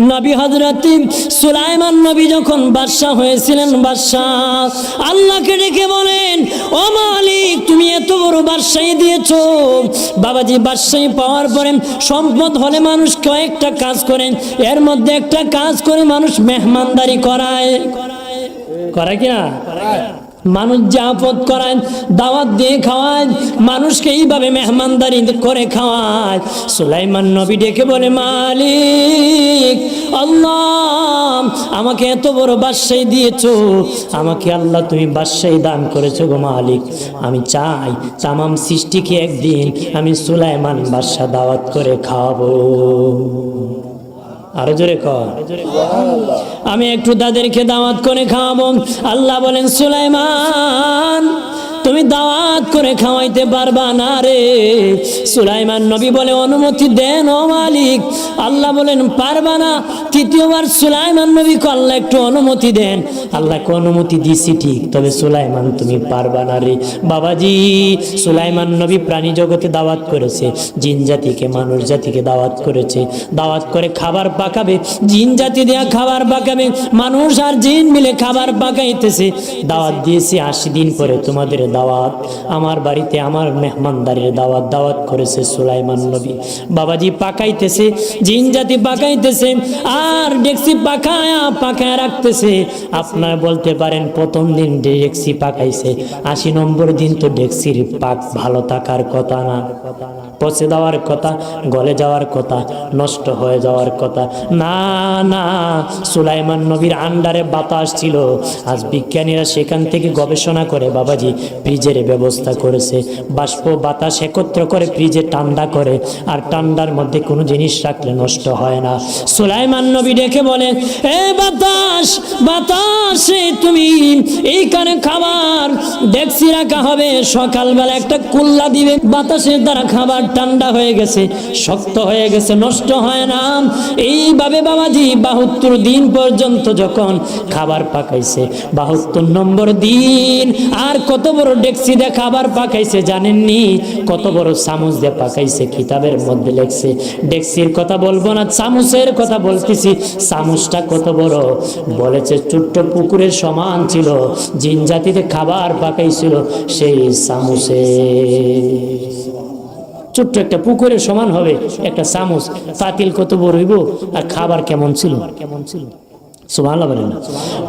নবী হজরত সুলাইমান নবী যখন বাদশাহ হয়েছিলেন, বাদশাহ আল্লাহকে ডেকে বলেন, ও মালিক, তুমি এত বড় বাদশাহী দিয়েছ। বাবাজি বাদশাহী পাওয়ার পরে সম্পদ হলে মানুষ কয়েকটা কাজ করেন। এর মধ্যে একটা কাজ করে মানুষ মেহমানদারি করায়। করে কিনা মানুষ যে আপদ করায়, দাওয়াত দিয়ে খাওয়ায়, মানুষকে এইভাবে মেহমানদারি করে খাওয়ায়। সুলাইমান নবী ডেকে বলে, মালিক, আল্লাহ, আমাকে এত বড় বাদশাহী দিয়েছ। আমাকে আল্লাহ তুমি বাদশাহী দান করেছ গো মালিক। আমি চাই তামাম সৃষ্টিকে একদিন আমি সুলাইমান বাদশাহ দাওয়াত করে খাওয়াবো। আরও জোরে আমি একটু তাদেরকে দাওয়াত করে খাওয়াবো। আল্লাহ বলেন সুলাইমান দাওয়াত করে খাওয়াইতে পারবা না রে। সুলাইমান নবী বলে, অনুমতি দেন ও মালিক। আল্লাহ বলেন, পারবা না। তৃতীয়বার সুলাইমান নবী আল্লাহ একটু অনুমতি দেন। আল্লাহকে অনুমতি দিছি ঠিক, তবে সুলাইমান, তুমি পারবা না রে। বাবাজি, সুলাইমান নবী প্রাণী জগতে দাওয়াত করেছে, জিন জাতিকে, মানুষ জাতিকে দাওয়াত করেছে। দাওয়াত করে খাবার পাকাবে, জিন জাতি দেয়া খাবার পাকাবে, মানুষ আর জিন মিলে খাবার পাকাইতেছে। দাওয়াত দিয়েছি আশি দিন পরে তোমাদের দাওয়াত। আমার বাড়িতে আমার মেহমানদারির দাওয়াত দাওয়াত করেছে সুলাইমান নবী। বাবাজি পাকাইতেছে, জিন জাতি পাকাইতেছে, আর ডেক্সি পাকায়া, পাকায় রাখতেছে। আপনার বলতে পারেন, প্রথম দিন ডেক্সি পাকাইছে, আশি নম্বর দিন তো ডেক্সির পাক ভালো থাকার কথা না। কথা না পচে দেওয়ার কথা, গলে যাওয়ার কথা, নষ্ট হয়ে যাওয়ার কথা। না না, সুলাইমান নবীর আন্ডারে বাতাস ছিল। আজ বিজ্ঞানীরা সেখান থেকে গবেষণা করে বাবাজি ফ্রিজের ব্যবস্থা করেছে। বাষ্প বাতাস একত্র করে ফ্রিজে ঠান্ডা করে, আর ঠান্ডার মধ্যে কোনো জিনিস রাখলে নষ্ট হয় না। সুলাইমান নবী ডেকে বলে, এ বাতাস, বাতাসে তুমি এইখানে খাবার ডেক্সি রাখা হবে। সকালবেলা একটা কুল্লা দিবে বাতাসের দ্বারা খাবার ঠান্ডা হয়ে গেছে, শক্ত হয়ে গেছে, নষ্ট হয় না। এইভাবে বাবাজি বাহাত্তর দিন পর্যন্ত যখন খাবার পাকাইছে, বাহাত্তর নম্বর দিন, আর কত বড় ডেক্সি দিয়ে খাবার পাকাইছে জানেননি? কত বড় চামচ দিয়ে পাকাইছে, কিতাবের মধ্যে লেখছে ডেক্সির কথা বলব না, চামচের কথা বলতেছি, চামচটা কত বড়? বলেছে, ছোট্ট পুকুরের সমান ছিল, জিন জাতিতে খাবার পাকাইছিল সেই চামচে। ছোট্ট একটা পুকুরের সমান হবে, একটা চামচ। পাতিল কত বড় হইব আর খাবার কেমন ছিল কেমন ছিল?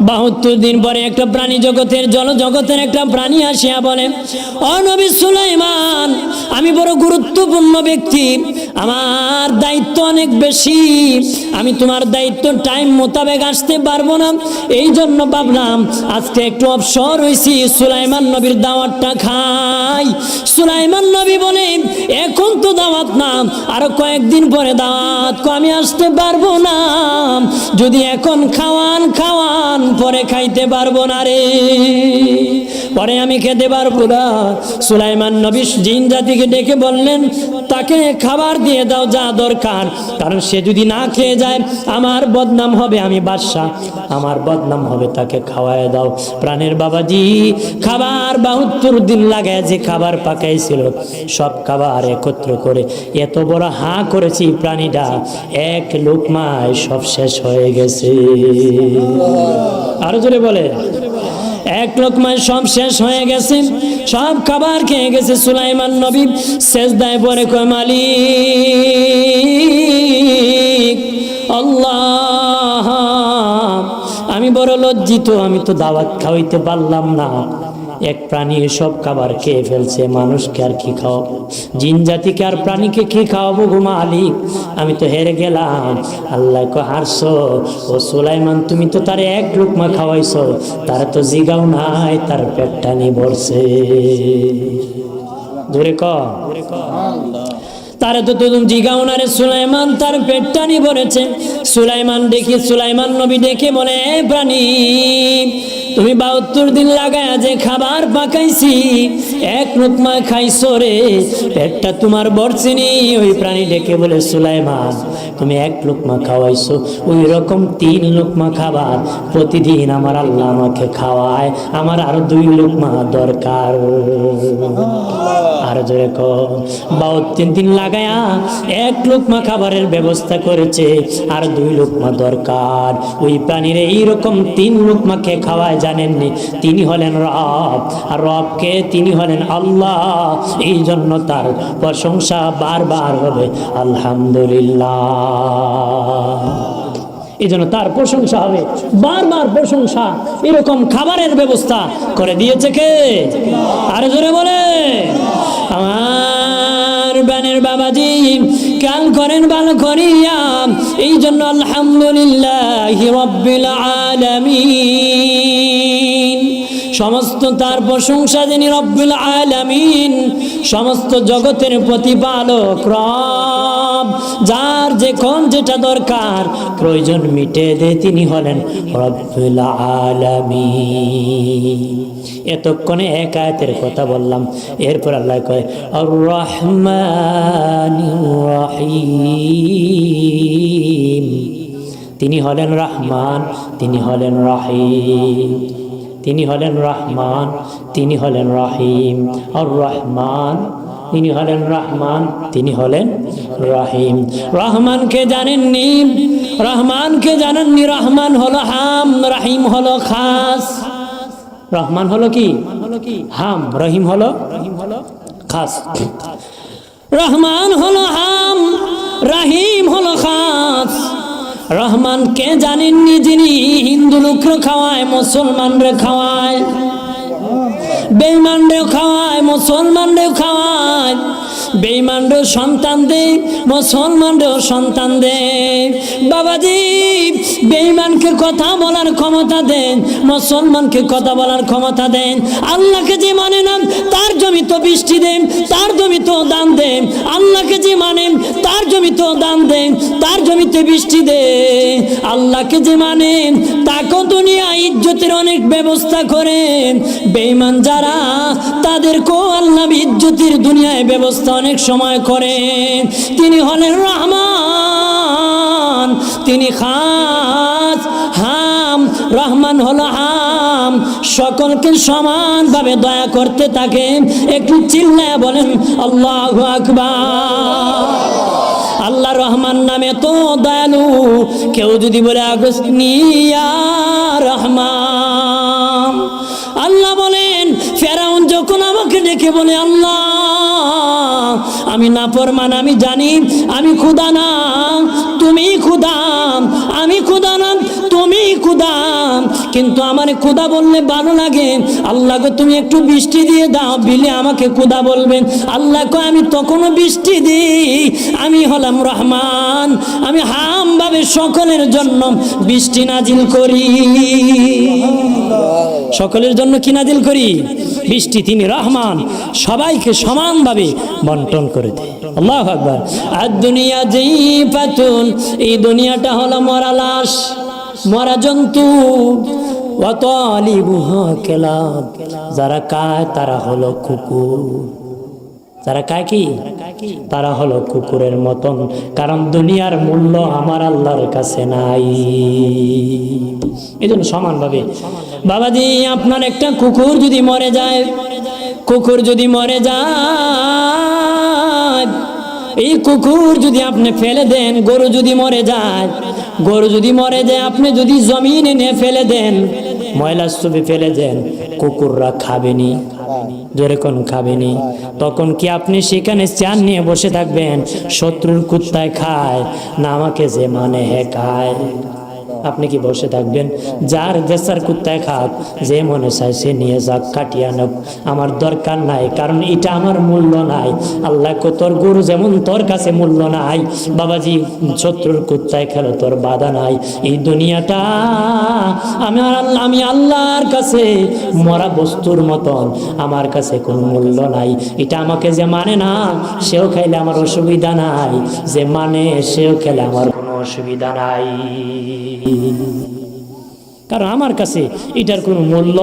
বাহাত্তর দিন পরে একটা প্রাণী জগতের জল জগতের একটা প্রাণী আসিয়া বলে অনবী সুলাইমান, আমি বড় গুরুত্বপূর্ণ ব্যক্তি, আমার দায়িত্ব অনেক বেশি, আমি তোমার দায়িত্ব টাইম মোতাবেক আসতে পারব না এই জন্য ভাবলাম আজকে একটু অবসর হয়েছি সুলাইমান নবীর দাওয়াতটা খাই। সুলাইমান নবী বলে, এখন তো দাওয়াত না, আরও কয়েকদিন পরে দাওয়াত আমি আসতে পারব না। যদি এখন খাওয়ান খাওয়ান, পরে খাইতে পারব না রে। পরে আমি খেতে পারব না। সুলাইমান নবী জিন জাতিকে ডেকে বললেন, তাকে খাবার দিয়ে দাও যা দরকার। কারণ সে যদি না খেয়ে যায়, আমার বদনাম হবে, আমি বাদশাহ। আমার বদনাম হবে, তাকে খাওয়ায় দাও। প্রাণের বাবাজি, খাবার বাহাত্তর দিন লাগায় যে খাবার পাকাইছিল, সব খাবার একত্র করে এত বড় হাঁ করেছি প্রাণীটা। এক লোকমায় সব শেষ হয়ে গেছে। আরও জোরে বলে। এক লোকমায় সব শেষ হয়ে গেছে। সব খাবার খেয়ে গেছে সুলাইমান নবী। শেষ দায় পরে কয়, মালিক, আল্লাহ, আমি বড় লজ্জিত, আমি তো দাওয়াত খাওয়াইতে পারলাম না। এক প্রাণী সব খাবার খেয়ে ফেলছে, মানুষকে আর কি খাওয়াবো? জিন জাতিকে আর প্রাণীকে কি খাওয়াবো ঘুমা আলী আমি তো হেরে গেলাম। আল্লাহ কো হারছো। ও সুলাইমান, তুমি তো তার এক লুকমা খাওয়াইছ। তার তো জিগাও নাই, তার পেটটা নিয়ে ভরছে। ধরে ক? তারা তো তুমি জিগাও না রে সুলাইমান তার পেটটা নি ভরেছে। সুলাইমান দেখি, সুলাইমান নবী দেখে বলে, "এ প্রাণী, তুমি বাহাত্তর দিন লাগায় যে খাবার পাকাইছি, এক রুকমা খাইছো রে, পেটটা তোমার বরছিনি ওই প্রাণী ডেকে বলে, সুলাইমান তুমি এক লোকমা খাওয়াইছো ওই রকম তিন লোকমা খাবার প্রতিদিন আমার আল্লাহ আমাকে খাওয়ায়। আমার আরও দুই লোকমা দরকার। আর জোরে বাউ তিন দিন লাগায়া এক লোকমা খাবারের ব্যবস্থা করেছে আর দুই লোকমা দরকার। ওই প্রাণীর এইরকম তিন লোকমাকে খাওয়ায় জানেননি তিনি হলেন রব। আর রবকে তিনি হলেন আল্লাহ। এই জন্য তার প্রশংসা বারবার হবে আলহামদুলিল্লাহ। এই জন্য তার প্রশংসা হবে। বারবার প্রশংসা, এরকম খাবারের ব্যবস্থা করে দিয়েছে কে? আরে জোরে বলে। আমার বানের বাবাজি কাল করেন ভালো করিয়া এই জন্য আলহামদুলিল্লাহ রব্বিল আলামিন। সমস্ত তার প্রশংসা যিনি রব্বুল আলামিন, সমস্ত জগতের প্রতিপালক রব। যার যে কোন যেটা দরকার, প্রয়োজন মিটে দে তিনি হলেন রব্বুল আলামিন। এতক্ষণে এক আয়াতের কথা বললাম, এরপর আল্লাহ কয় আর রহমান রহিম। তিনি হলেন রহমান, তিনি হলেন রাহিম। তিনি হলেন রহমান, তিনি হলেন রাহিম। আর রহমান তিনি হলেন রহমান, তিনি হলেন রাহিম। রহমানকে জানেননি রহমানকে জানেননি, রহমান হলো হাম, রাহিম হলো খাস। রহমান হলো কি? হাম, রহিম হলো রহিম হলো খাস। রহমান হলো হাম, রাহিম হলো খাস। রহমান কে জানেননি যিনি হিন্দু লোকরে খাওয়ায়, মুসলমানরে খাওয়ায়। বেইমানরেও খাওয়ায় মুসলমানরেও খাওয়ায়। বেইমানরেও সন্তান দে মুসলমানরেও সন্তান দে বাবাজি, বেইমানকে কথা বলার ক্ষমতা দেন, মুসলমানকে কথা বলার ক্ষমতা দেন। আল্লাহকে যে মানে না তার জমি তো বৃষ্টি দেন, তার জমি তো দান দেন। আল্লাহকে যে মানেন, তার জমি তো দান দেন, তার জমিতে বৃষ্টি দে আল্লাহকে যে মানেন, তাকেও দুনিয়া ইজ্জতের অনেক ব্যবস্থা করেন। বেঈমান যারা তাদেরকেও আল্লাহ ইজ্জতির দুনিয়ায় ব্যবস্থা অনেক সময় করেন। তিনি হলেন রহমান, তিনি খাস, হাম, রহমান হলো হাম। সকলকে সমানভাবে দয়া করতে থাকেন। একটু চিল্লায় বলেন, আল্লাহ আকবার। আল্লাহ রহমান নামে তো দয়ালু, কেউ যদি বলে, আগস্ট নিয়া রহমান। ডেকে বলে আল্লাহ! আমি না ফরমান আমি জানি, আমি খুদা না, তুমি খুদা আমি খুদা না, তুমি খুদা কিন্তু আমার খুদা বললে ভালো লাগে। আল্লাহ গো, তুমি একটু বৃষ্টি দিয়ে দাও, বিলে আমাকে খুদা বলবেন। আল্লাহ কো আমি তখনও বৃষ্টি দিই। আমি হলাম রহমান, আমি হামভাবে সকলের জন্য বৃষ্টি নাজিল করি। সকলের জন্য কি নাজিল করি? বৃষ্টি, তিনি রহমান। সবাইকে সমানভাবে বন্টন করে দেয় আল্লাহ আকবার। আর দুনিয়া যেই পাতুন, এই দুনিয়াটা হলো মরা লাশ, মরা জন্তু। যারা কায় তারা হলো কুকুর। কায় কি? তারা হলো কুকুরের মতন। কারণ দুনিয়ার মূল্য আমার আল্লাহর কাছে নাই। এই জন্য সমানভাবে, বাবাজি, আপনার একটা কুকুর যদি মরে যায় কুকুর যদি মরে যায়, এই কুকুর যদি আপনি ফেলে দেন, গরু যদি মরে যায়, গরু যদি মরে যায়, আপনি যদি জমিন এনে ফেলে দেন ময়লা স্তূপে ফেলে দেন, কুকুররা খাবেনি, জোরে কোন খাবেনি। তখন কি আপনি সেখানে চান নিয়ে বসে থাকবেন? শত্রুর কুত্তায় খায়, না আমাকে যে মানে হে খায়। আপনি কি বসে থাকবেন? যার দেশার কুত্তায় খাক, যে মনে চায় সে নিয়ে যাক, কাটিয়ে আনুক। আমার দরকার নাই, কারণ এটা আমার মূল্য নাই। আল্লাহ তোর গুরু যেমন তোর কাছে মূল্য নাই, বাবাজি শত্রুর কুত্তায় খেলো, তোর বাধা নাই। এই দুনিয়াটা আমি আমি আল্লাহর কাছে মরা বস্তুর মতন, আমার কাছে কোনো মূল্য নাই। এটা আমাকে যে মানে না, সেও খাইলে আমার অসুবিধা নাই। যে মানে সেও খেলে আমার অসুবিধা নাই। কারণ আমার কাছে এটার কোনো মূল্য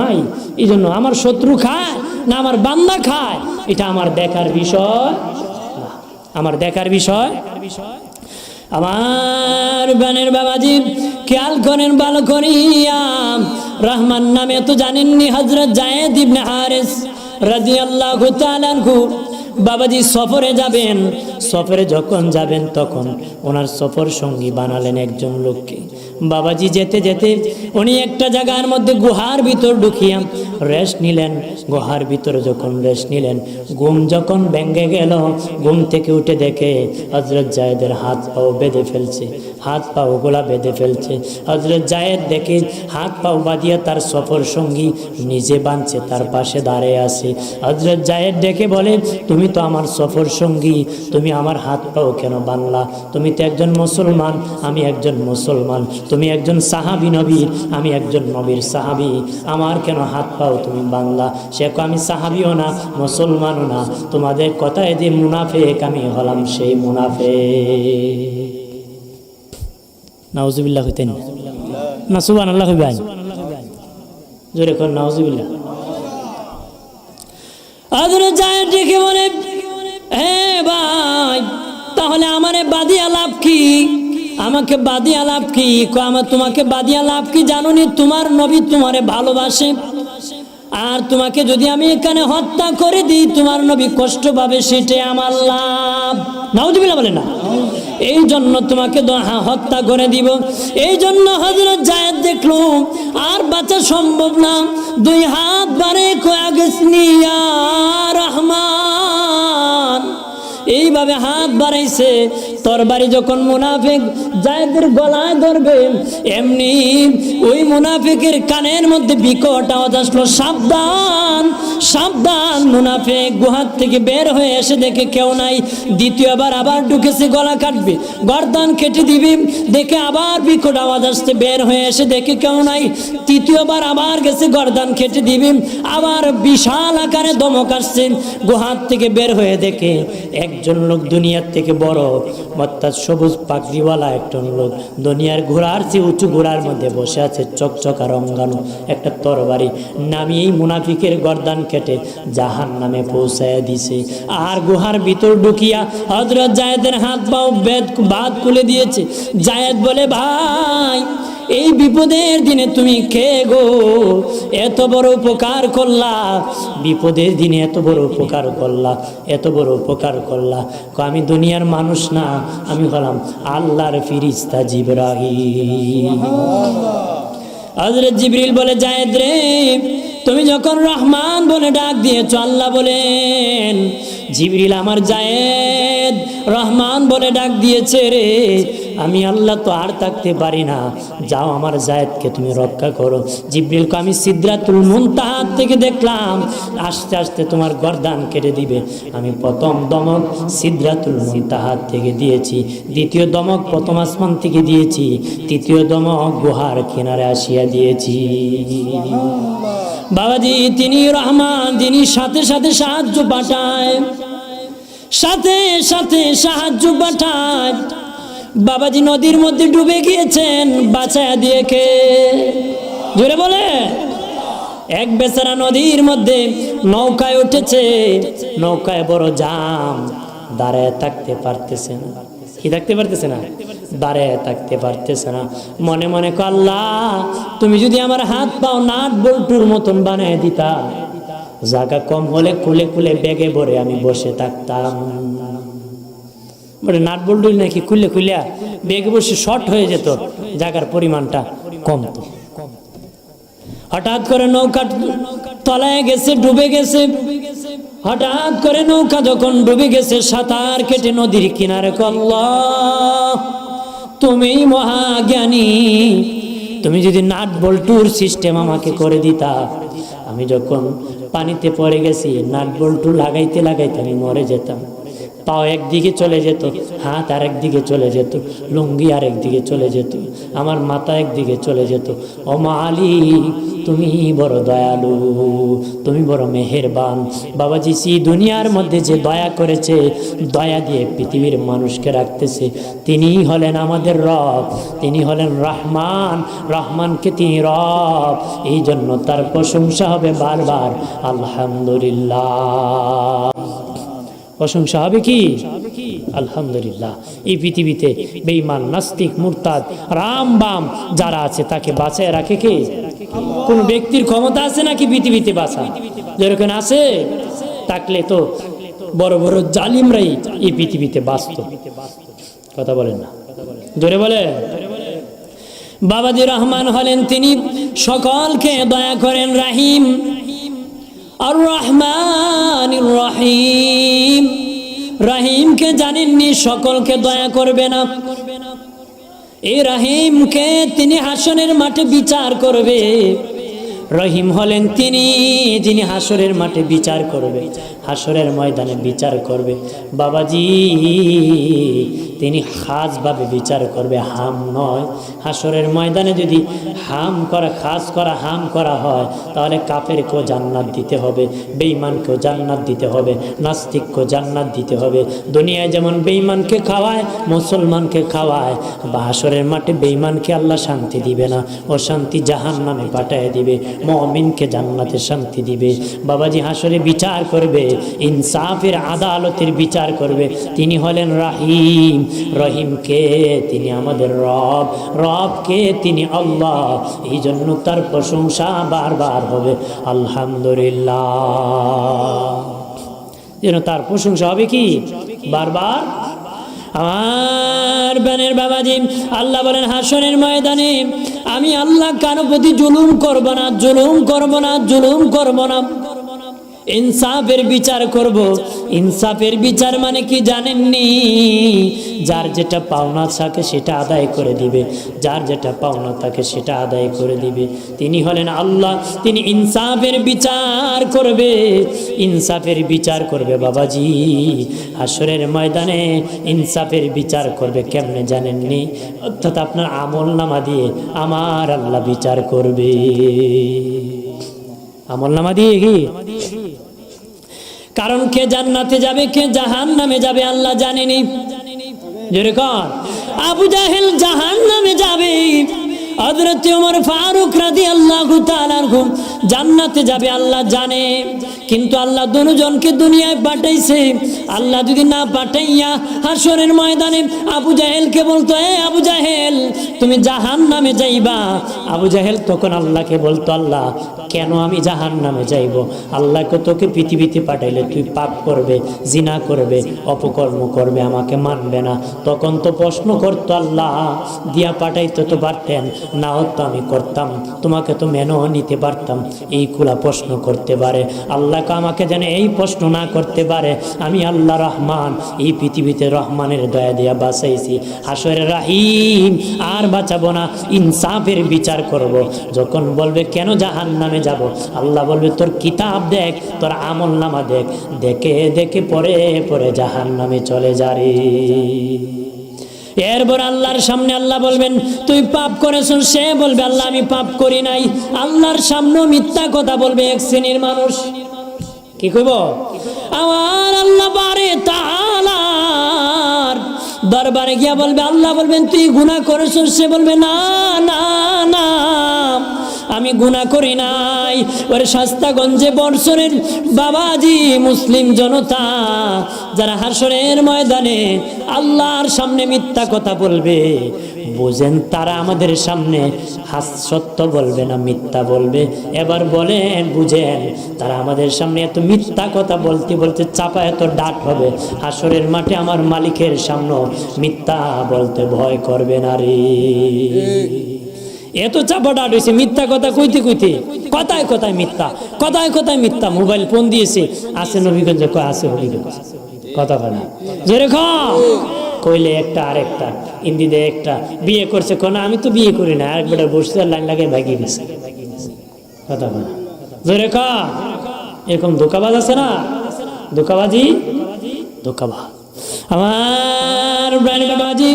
নাই। এই জন্য আমার শত্রু খায় না আমার বান্দা খায়। এটা আমার দেখার বিষয় আমার দেখার বিষয় আমার বানের বাবাজি, খেয়াল করেন ভালো করিয়া। রহমান নামে তো জানেননি হজরত জায়েদ ইবনে হারিস তাআলা আনহু বাবাজি সফরে যাবেন। সফরে যখন যাবেন তখন ওনার সফর সঙ্গী বানালেন একজন লোককে। বাবাজি যেতে যেতে উনি একটা জায়গার মধ্যে গুহার ভিতর ঢুকিয়া রেস্ট নিলেন। গুহার ভিতরে যখন রেস্ট নিলেন, ঘুম যখন ভেঙে গেল, ঘুম থেকে উঠে দেখে হজরত জায়েদের হাত পাও বেঁধে ফেলছে, হাত পাও গোলা বেঁধে ফেলছে। হজরত জায়েদ দেখে হাত পাও বাঁধিয়া তার সফর সঙ্গী নিজে বাঁধছে, তার পাশে দাঁড়িয়ে আছে। হজরত জায়েদ ডেকে বলে, তুমি তো আমার সফর সঙ্গী, তুমি আমার হাত পাও কেন বাংলা তুমি তো একজন মুসলমান, আমি একজন মুসলমান। তুমি একজন সাহাবি নবী, আমি একজন নবীর সাহাবি। আমার কেন হাত পাও তুমি বাংলা সে আমি সাহাবিও না, মুসলমানও না। তোমাদের কথায় যে মুনাফেক, আমি হলাম সেই মুনাফে নাউজুবিল্লাহ হইতেন না সুবান আল্লাহ হইবেন জোরে কর, নাউজুবিল্লাহ। হ্যাঁ ভাই, তাহলে আমারে বাদিয়া লাভ কি? আমাকে বাদিয়া লাভ কি? আমার তোমাকে বাদিয়া লাভ কি? জানো নি তোমার নবী তোমারে ভালোবাসে। আর তোমাকে যদি আমি এখানে হত্যা করে দিই, তোমার নবী কষ্ট পাবে, সেটাই আমার লাভ। নাউজুবিল্লাহ বলে না? এই জন্য তোমাকে হত্যা করে দিব। এই জন্য হজরত জায়েদ দেখল, আর বাঁচা সম্ভব না। দুই হাত বারে কয়াগসনিয়া রহমান। এইভাবে হাত বাড়াইছে। তরবারি যখন মুনাফিক জায়দের গলায় ধরবে, এমনি ওই মুনাফিকের কানের মধ্যে বিকট আওয়াজ আসলো, সাবধান সাবধান। মুনাফিক গুহার থেকে বের হয়ে এসে দেখে কেউ নাই। দ্বিতীয়বার আবার ঢুকেছে, গলা কাটবে। গর্দান কেটে দিবি, দেখে আবার বিকট আওয়াজ আসছে, বের হয়ে এসে দেখে কেউ নাই। তৃতীয়বার আবার গেছে, গর্দান কেটে দিবি। আবার বিশাল আকারে দমক আসছে, গুহার থেকে বের হয়ে দেখে একজন লোক দুনিয়ার থেকে বড়, অর্থাৎ সবুজ পাগড়িওয়ালা একজন লোক। দুনিয়ার ঘোড়ার চেয়ে উঁচু ঘোড়ার মধ্যে বসে আছে চকচকা রঙ্গানো একটা তরবারি, নামিয়েই মুনাফিকের গর্দান কেটে জাহান নামে পৌঁছায় দিছে। আর গুহার ভিতর ঢুকিয়া হজরত জায়েদের হাত পাও বেদ বাদ খুলে দিয়েছে। জায়েদ বলে, ভাই এই বিপদের দিনে তুমি কে গো? এত বড় উপকার করলা। বিপদের দিনে এত বড় উপকার করলা, এত বড় উপকার করলা। আমি দুনিয়ার মানুষ না, আমি হলাম আল্লাহর ফিরিস্তা জিবরাহিম। হজরত জিবরিল বলে, জায়েদ রে, তুমি যখন রহমান বলে ডাক দিয়েছ, আল্লাহ বলেন, জিবরিল আমার জায়েদ রহমান বলে ডাক দিয়েছে রে আমি আল্লাহ তো আর থাকতে পারি না। যাও আমার জায়েদকে তুমি রক্ষা করো। জিবরিলকে আমি সিদ্ধাতুল মুনতাহাত থেকে দেখলাম, আস্তে আস্তে তোমার গরদান কেটে দিবে। আমি প্রথম দমক সিদ্ধাতুল মুনতাহাত থেকে দিয়েছি, দ্বিতীয় দমক প্রথম আসমান থেকে দিয়েছি, তৃতীয় দমক গুহার কিনারে আসিয়া দিয়েছি। বাবাজি, তিনি রহমান তিনি সাথে সাথে সাহায্য পাঠায়, সাথে সাথে সাহায্য পাঠায়। বাবাজি নদীর মধ্যে ডুবে গিয়েছেন, বাঁচায়া দিয়ে কে? জোরে বলে। এক বেচারা নদীর মধ্যে নৌকায় উঠেছে, নৌকায় বড় জাম, দাঁড়ায় থাকতে পারতেছে না। কি থাকতে পারতেছে না? দাঁড়ায় থাকতে পারতেছে না। মনে মনে কল্লা তুমি যদি আমার হাত পাও নাট বল্টুর মতন বানায় দিতা। জায়গা কম হলে খুলে খুলে বেগে ভরে আমি বসে থাকতাম। বলে নাট বল্টু নাকি খুলে খুলিয়া বেগে বসে শর্ট হয়ে যেত জায়গার পরিমাণটা কমতো। হঠাৎ করে নৌকা তলায় গেছে, ডুবে গেছে। হঠাৎ করে নৌকা যখন ডুবে গেছে, সাঁতার কেটে নদীর কিনারে কল্লা তুমি মহাজ্ঞানী, তুমি যদি নাট বল্টুর সিস্টেম আমাকে করে দিতা, আমি যখন পানিতে পড়ে গেছি, নাট বল্টু লাগাইতে লাগাইতে আমি মরে যেতাম। পাও একদিকে চলে যেত, হাত আর একদিকে চলে যেত, লুঙ্গি আর একদিকে চলে যেত, আমার মাথা একদিকে চলে যেত। ও মালি তুমি বড় দয়ালু, তুমি বড় মেহেরবান। বাবাজি সি দুনিয়ার মধ্যে যে দয়া করেছে, দয়া দিয়ে পৃথিবীর মানুষকে রাখতেছে। তিনি হলেন আমাদের রব, তিনি হলেন রহমান, রহমানকে তিনি রব। এই জন্য তার প্রশংসা হবে বারবার, আলহামদুলিল্লাহ। প্রশংসা হবে কি? আলহামদুলিল্লাহ। এই পৃথিবীতে বেঈমান, নাস্তিক, মুরতাদ, রাম বাম যারা আছে তাকে বাঁচায় রাখে কে? কোন ব্যক্তির ক্ষমতা আছে নাকি পৃথিবীতে বাঁচা? যেরকম আছে, থাকলে তো বড় বড় জালিমরাই এই পৃথিবীতে বাঁচত। কথা বলেন না। জোরে বলে বাবাজি রহমান হলেন তিনি, সকলকে দয়া করেন রাহিম। আর রহমান রহিম রাহিমকে জানেননি, সকলকে দয়া করবে না। এই রাহিমকে তিনি হাসনের মাঠে বিচার করবে। রহিম হলেন তিনি, যিনি হাসরের মাঠে বিচার করবে হাসরের ময়দানে বিচার করবে। বাবাজি, তিনি খাসভাবে বিচার করবে, হাম নয়। হাসরের ময়দানে যদি হাম করা, খাস করা, হাম করা হয়, তাহলে কাফেরকেও জান্নাত দিতে হবে, বেঈমানকেও জান্নাত দিতে হবে, নাস্তিককেও জান্নাত দিতে হবে। দুনিয়ায় যেমন বেঈমানকে খাওয়ায়, মুসলমানকে খাওয়ায় বা হাসরের মাঠে বেইমানকে আল্লাহ শান্তি দিবে না ও শান্তি জাহান নামে পাঠায় দিবে। মমিনকে জান্নাতে শান্তি দিবে। বাবাজি হাসরে বিচার করবে, ইনসাফের আদালতের বিচার করবে। তিনি হলেন রাহিম। রহিমকে তিনি আমাদের রব। রবকে তিনি আল্লাহ। এই জন্য তার প্রশংসা বারবার হবে। আলহামদুলিল্লাহ। যেন তার প্রশংসা হবে কি? বারবার। আমার বানের বাবাজি আল্লাহ বলেন হাসনের ময়দানে আমি আল্লাহ কারও প্রতি জুলুম করব না জুলুম করব না জুলুম করব না। ইনসাফের বিচার করব। ইনসাফের বিচার মানে কি জানেননি? যার যেটা পাওনা থাকে সেটা আদায় করে দিবে। যার যেটা পাওনা থাকে সেটা আদায় করে দিবে। তিনি হলেন আল্লাহ। তিনি ইনসাফের বিচার করবে। ইনসাফের বিচার করবে বাবাজি। আসরের ময়দানে ইনসাফের বিচার করবে কেমনে জানেননি? অর্থাৎ আপনার আমল নামা দিয়ে আমার আল্লাহ বিচার করবে। আমল নামা দিয়ে কি? কারণ কে জান্নাতে যাবে, কে জাহান নামে যাবে, আল্লাহ জানেনি। আবু জাহেল জাহান নামে যাবে জান্নাতে যাবে, আল্লাহ জানে। কিন্তু আল্লাহ দুনিয়ায় আল্লাহ যদি না ময়দানে আবু বলতো, এ আবু জাহেল, তুমি জাহান নামে যাইবা? আবু জাহেল তখন আল্লাহকে বলতো, আল্লাহ কেন আমি জাহান নামে যাইব আল্লাহকে তোকে পৃথিবীতে পাঠাইলে, তুই পাপ করবে, জিনা করবে, অপকর্ম করবে, আমাকে মানবে না। তখন তো প্রশ্ন করতো আল্লাহ, দিয়া পাঠাইতে তো পারতেন নাও তো আমি করতাম, তোমাকে তো মেনেও নিতে পারতাম। এই খোলা প্রশ্ন করতে পারে। আল্লাহকে আমাকে যেন এই প্রশ্ন না করতে পারে, আমি আল্লাহ রহমান, এই পৃথিবীতে রহমানের দয়া দিয়া বাঁচাইছি। হাসরে রাহিম, আর বাঁচাবো না, ইনসাফের বিচার করব। যখন বলবে, কেন জাহান নামে যাব। আল্লাহ বলবে, তোর কিতাব দেখ, তোর আমল নামা দেখ। দেখে দেখে পরে পরে জাহান নামে চলে যা রে। এরপর আল্লাহর সামনে আল্লাহ বলবেন, তুই পাপ করেছ সে বলবে, আল্লাহ, আমি পাপ করি নাই। আল্লাহর সামনে মিথ্যা কথা বলবে এক শ্রেণির মানুষ। কি কইব? আমার আল্লাহ বারে তালার দরবারে গিয়া বলবে, আল্লাহ বলবেন, তুই গুনাহ করেছ সে বলবে, না না না। আমি গুনাহ করি নাই। ওরে শাস্তাগঞ্জে বর্ষরের বাবাজি মুসলিম জনতা, যারা হাসরের ময়দানে আল্লাহর সামনে মিথ্যা কথা বলবে, বোঝেন তারা আমাদের সামনে হাস সত্য বলবে না মিথ্যা বলবে। এবার বলেন, বুঝেন তারা আমাদের সামনে এত মিথ্যা কথা বলতে বলতে চাপা এত ডাট হবে। হাসরের মাঠে আমার মালিকের সামনে মিথ্যা বলতে ভয় করবে না রে। এত চাপা ডাট হয়েছে মিথ্যা কথা কইতে কইতে। কথায় কথায় মিথ্যা, কথায় কথায় মিথ্যা, মোবাইল ফোন দিয়েছে। আছে নবীগঞ্জ, কয় আছে কথা বলে যেরকম কইলে একটা আরেকটা হিন্দিতে একটা, বিয়ে করছে কোন আমি তো বিয়ে করি না আরেকবার বসতে লাইন লাগে ভাগিয়ে গেছে কথা বলে যেরকম এরকম ধোকাবাজ আছে না? ধোকাবাজি? ধোকাবাজ। আমার ব্রাণী বাবাজি,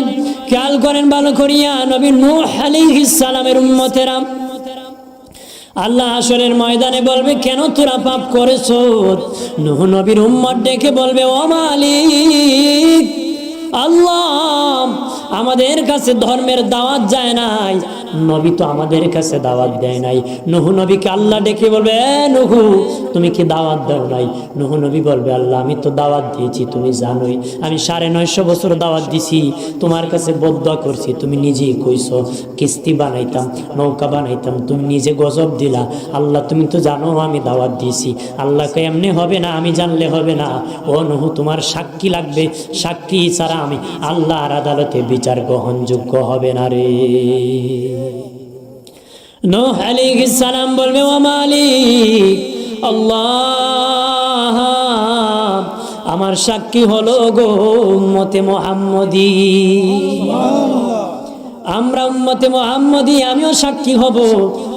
খেয়াল করেন ভালো করিয়া, নবী নূহ আলাইহিস সালামের উম্মতেরা। আল্লাহ আসরের ময়দানে বলবে, কেন তোরা পাপ করেছ? নুহ নবীর উম্মত ডেকে বলবে, ও মালিক, আল্লাহ আমাদের কাছে ধর্মের দাওয়াত যায় নাই। নবী তো আমাদের কাছে দাওয়াত দেয় নাই। নহু নবীকে আল্লাহ ডেকে বলবে নহু, তুমি কি দাওয়াত দাও নাই? নহু নবী বলবে, আল্লাহ, আমি তো দাওয়াত দিয়েছি, তুমি জানোই। আমি সাড়ে নয়শো বছর দাওয়াত দিছি, তোমার কাছে বদয়া করছি, তুমি নিজেই কইছো, কিস্তি বানাইতাম, নৌকা বানাইতাম, তুমি নিজে গজব দিলা। আল্লাহ, তুমি তো জানো আমি দাওয়াত দিয়েছি। আল্লাহকে এমনি হবে না, আমি জানলে হবে না। ও নহু, তোমার সাক্ষী লাগবে, সাক্ষী ছাড়া আমি আল্লাহর আদালতে বিচার গ্রহণযোগ্য হবে না রে। নোহ আলাইহিস সালাম বলবে ও মালিক আল্লাহ আমার সাক্ষী হলো গো মতে মোহাম্মদি। আমরা উম্মতে মোহাম্মদি আমিও সাক্ষী হব।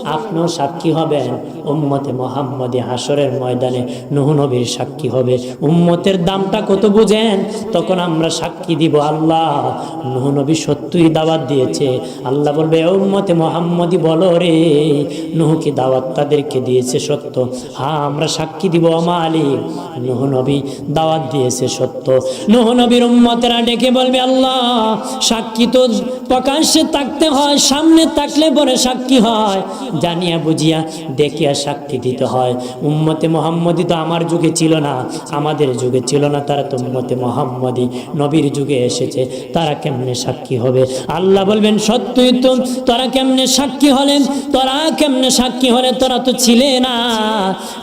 আপনিও সাক্ষী হবেন। উম্মতে মোহাম্মদী হাসরের ময়দানে নুহ সাক্ষী হবে। উম্মতের দামটা কত বুঝেন? তখন আমরা সাক্ষী দিব আল্লাহ। নুহ সত্যই দাওয়াত দিয়েছে। আল্লাহ বলবে উম্মতে মোহাম্মদী বলো রে। নুহ কি দাওয়াত তাদেরকে দিয়েছে সত্য? হ্যাঁ আমরা সাক্ষী দিব মালিক নুহ নবী দাওয়াত দিয়েছে সত্য। নুহ নবীর উম্মতেরা ডেকে বলবে, আল্লাহ, সাক্ষী তো প্রকাশ্যে থাকতে হয়, সামনে থাকলে পরে সাক্ষী হয়। জানিয়া বুঝিয়া দেখিয়া সাক্ষী দিতে হয়। উম্মতে মোহাম্মদী তো আমার যুগে ছিল না, আমাদের যুগে ছিল না তারা তো উম্মতে মোহাম্মদী নবীর যুগে এসেছে, তারা কেমনে সাক্ষী হবে? আল্লাহ বলবেন, সত্যই তো তোরা কেমনে সাক্ষী হলেন? তোরা কেমনে সাক্ষী হলে তোরা তো ছিলে না।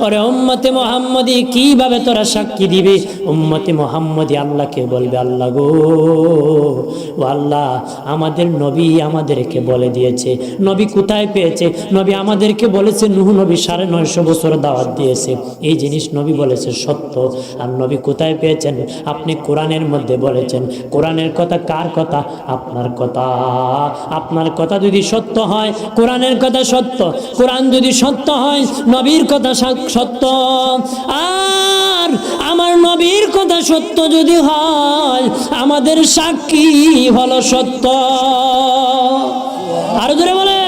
ওরে উম্মতে মোহাম্মদী কীভাবে তোরা সাক্ষী দিবে? উম্মতে মোহাম্মদী আল্লাহকে বলবে, আল্লাহ গো, ও আল্লাহ, আমাদের নবী আমাদেরকে বলে দিয়েছে। নবী কোথায় পেয়েছে? নবী আমাদেরকে বলেছে, নুহ নবী সাড়ে নয়শো বছর দাওয়াত দিয়েছে। এই জিনিস নবী বলেছে সত্য। আর নবী কোথায় পেয়েছেন? আপনি কোরআনের মধ্যে বলেছেন। কোরআনের কথা কার কথা? আপনার কথা। আপনার কথা যদি সত্য হয়, কোরআনের কথা সত্য। কোরআন যদি সত্য হয়, নবীর কথা সত্য। আর আমার নবীর কথা সত্য যদি হয়, আমাদের সাক্ষী হলো সত্য। আরও জোরে বলে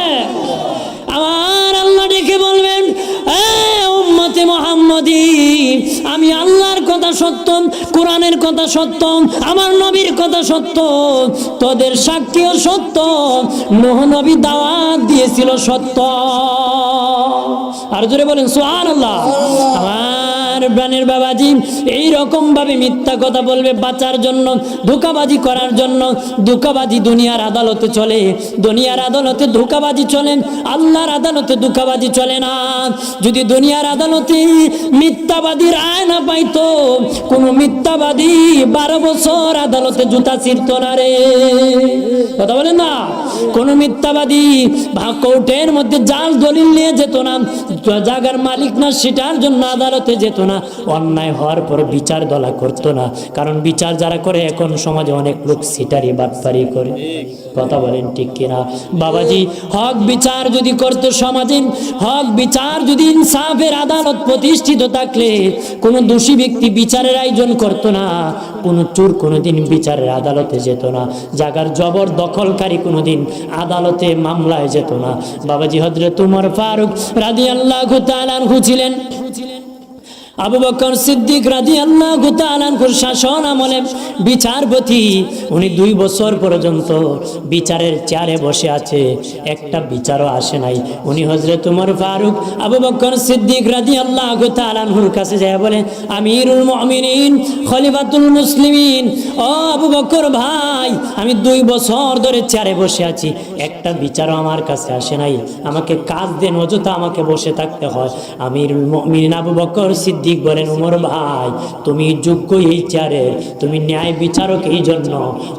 আমি আল্লাহর কথা সত্য কোরআনের কথা সত্য আমার নবীর কথা সত্য তোদের সাক্ষীও সত্য মহানবী নবী দাওয়াত দিয়েছিল সত্য। আর জোরে বলেন সোহান আল্লাহ আমার প্রাণের বাবাজি এই ভাবে মিথ্যা কথা বলবে বাঁচার জন্য, ধোকাবাজি করার জন্য। ধোকাবাজি দুনিয়ার আদালতে চলে। দুনিয়ার আদালতে ধোকাবাজি চলে আল্লাহর আদালতে ধোকাবাজি চলে না। যদি দুনিয়ার আদালতে মিথ্যাবাদী রায় না পাইতো, কোনো মিথ্যাবাদী বারো বছর আদালতে জুতা ছিঁড়ত না রে। কথা বলেন না? কোন মিথ্যাবাদী কোর্টের মধ্যে জাল দলিল নিয়ে যেত না, জাগার মালিক না, সেটার জন্য আদালতে যেত না, অন্যায় হওয়ার পর বিচার দলা করতো না। কারণ বিচার যারা করে, এখন সমাজে অনেক লোক সিটারি বাটপারি করে। কথা বলেন ঠিক কিনা? বাবাজি, হক বিচার যদি করতো সমাজে, হক বিচার যদি ইনসাফের আদালত প্রতিষ্ঠিত থাকলে, কোনো দোষী ব্যক্তি বিচারের আয়োজন করতো না। কোনো চোর কোনোদিন বিচারের আদালতে যেত না। জাগার জবর দখলকারী কোনোদিন আদালতে মামলায় যেত না। বাবাজি হজরত উমর ফারুক রাদি আল্লাহ ছিলেন। আবু বকর সিদ্দিক রাজি আল্লাহ গুতালানকুর শাসন আমলে বিচারপতি, উনি দুই বছর পর্যন্ত বিচারের চেয়ারে বসে আছে, একটা বিচারও আসে নাই। উনি হজরত তোমার ফারুক, আবু বকর সিদ্দিক রাজি আল্লাহ গুতালানহুর কাছে যায় বলে, আমিরুল মুমিনিন, খলিফাতুল মুসলিমিন, ও আবু বকর ভাই, আমি দুই বছর ধরে চেয়ারে বসে আছি, একটা বিচারও আমার কাছে আসে নাই। আমাকে কাজ দেন অযথা আমাকে বসে থাকতে হয়। আমিরুল মুমিনিন, আবু বকর সিদ্দিক বলেন উমর ভাই, তুমি যোগ্য এই চেয়ারের তুমি ন্যায় বিচারক এই জন্য।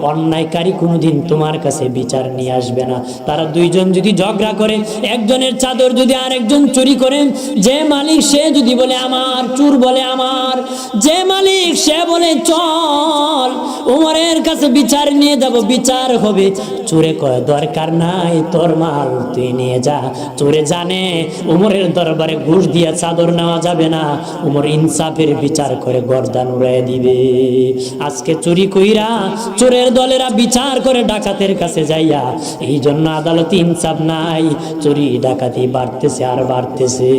অন্যায়কারী কোনোদিন তোমার কাছে বিচার নিয়ে আসবে না। তারা দুইজন যদি ঝগড়া করে, একজনের চাদর যদি আরেকজন চুরি করে, যে মালিক সে যদি বলে আমার, চুর বলে আমার, যে মালিক সে বলে চল, উমরের কাছে বিচার নিয়ে যাব, বিচার হবে। চোরে কয়, দরকার নাই তোর মাল, তুই নিয়ে যা। চোরে জানে, উমরের দরবারে ঘুষ দিয়া চাদর নেওয়া যাবে না। উমর ইনসাফের বিচার করে গর্দান উড়াই দিবে। আজকে চুরি কইরা চোরের দলেরা বিচার করে ডাকাতের কাছে যাইয়া এই জন্য আদালতে ইনসাফ নাই, চুরি ডাকাতি বাড়তেছে আর বাড়তেছে।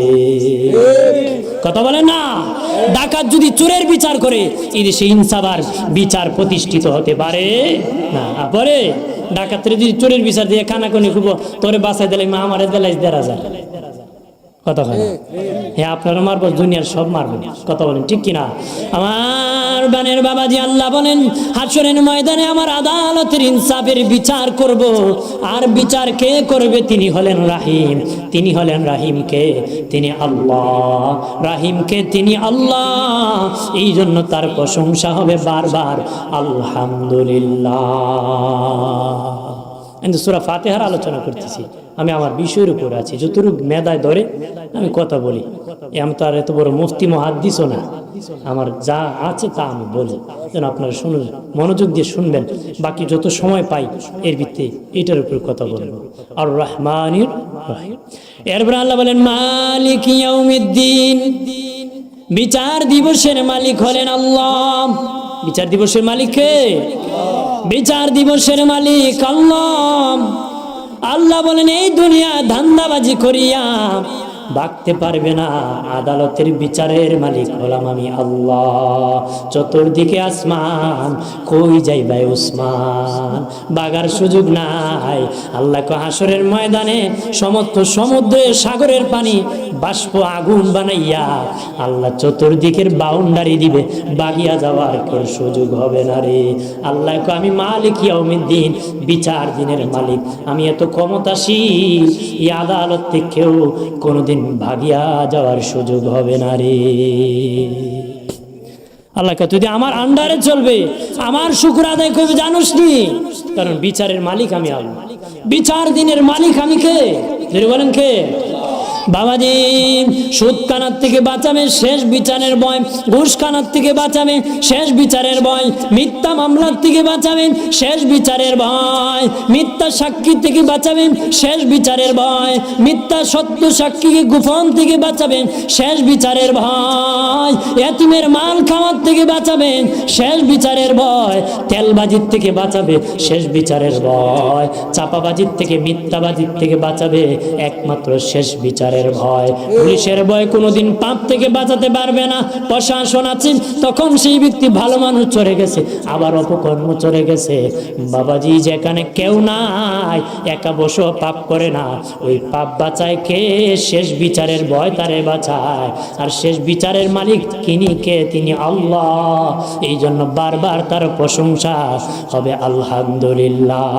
কথা বলে না? ডাকাত যদি চোরের বিচার করে, এই দেশে আর বিচার প্রতিষ্ঠিত হতে পারে? না পারে? ডাকাতের যদি চোরের বিচার দিয়ে কানাকুনি খুব, তোরে বাসায় দিলে মা আমারে দিলাই দেড় হাজার। কথা হয় হ্যাঁ আপনারা মারবো দুনিয়ার সব মারবো। কথা বলেন ঠিক কিনা? আমার বানের বাবাজি আল্লাহ বলেন হাসরের ময়দানে আমার আদালতের ইনসাফের বিচার করব। আর বিচার কে করবে? তিনি হলেন রাহিম। তিনি হলেন রাহিম কে? তিনি আল্লাহ। রাহিম কে? তিনি আল্লাহ। এই জন্য তার প্রশংসা হবে বারবার। আলহামদুলিল্লাহ। কিন্তু সুরা ফাতেহার আলোচনা করতেছি। আমি আমার বিষয়ের উপর আছি। যতটুকু মেদায় ধরে আমি কথা বলি। আমি তো আর এত বড় মুফতি মহাদ্দিসও না। আমার যা আছে তা আমি বলি। যেন আপনারা শুনুন, মনোযোগ দিয়ে শুনবেন। বাকি যত সময় পাই, এর ভিত্তি এটার উপর কথা বলব। আর রহমানির এরপর আল্লাহ বলেন, মালিক বিচার দিবসের মালিক হলেন আল্লাহ। বিচার দিবসের মালিক কে? বিচার দিবসের মালিক আল্লাহ। আল্লাহ বলেন এই দুনিয়া ধান্দাবাজি করিয়া বাঁকতে পারবে না। আদালতের বিচারের মালিক হলাম আমি আল্লাহ। চতুর্দিকে আসমান, কই যাইবাই উসমান বাগার সুযোগ নাই। আল্লাহ হাসরের ময়দানে, সমস্ত সমুদ্রের সাগরের পানি, বাষ্প আগুন বানাইয়া আল্লাহ চতুর্দিকের বাউন্ডারি দিবে। বাগিয়া যাওয়ার কেউ সুযোগ হবে না রে। আল্লাহ আমি মালিক ইয়াউমিদ্দিন, বিচার দিনের মালিক। আমি এত ক্ষমতাশীল, এই আদালত থেকেও কোনোদিন ভাগিয়া যাওয়ার সুযোগ হবে না রে। আল্লাহকে যদি আমার আন্ডারে চলবে, আমার শুক্র আদায় করবে, জানুস নি? কারণ বিচারের মালিক আমি আল্লাহ। বিচার দিনের মালিক আমি কে? বলেন কে? বাবাজি সুদ কানার থেকে বাঁচাবে, শেষ বিচারের ভয়। ঘুষ কানার থেকে বাঁচাবে, শেষ বিচারের ভয়। মিথ্যা মামলার থেকে বাঁচাবেন শেষ বিচারের ভয়। মিথ্যা সাক্ষী থেকে বাঁচাবেন শেষ বিচারের ভয়। মিথ্যা সত্য সাক্ষীকে গোপন থেকে বাঁচাবেন শেষ বিচারের ভয়। এতিমের মাল খাওয়ার থেকে বাঁচাবেন শেষ বিচারের ভয়। তেলবাজির থেকে বাঁচাবে, শেষ বিচারের ভয়। চাপাবাজির থেকে, মিথ্যাবাজির থেকে বাঁচাবে, একমাত্র শেষ বিচারের ভয়। পুলিশের ভয় কোনোদিন পাপ থেকে বাঁচাতে পারবে না। প্রশাসন আছে তখন সেই ব্যক্তি ভালো মানুষ চলে গেছে, আবার অপকর্ম চলে গেছে। বাবাজি, যেখানে কেউ নাই, একা বসে, পাপ করে না। ওই পাপ বাঁচায় কে? শেষ বিচারের ভয় তারে বাঁচায়। আর শেষ বিচারের মালিক তিনি কে? তিনি আল্লাহ। এই জন্য বারবার তার প্রশংসা হবে, আলহামদুলিল্লাহ।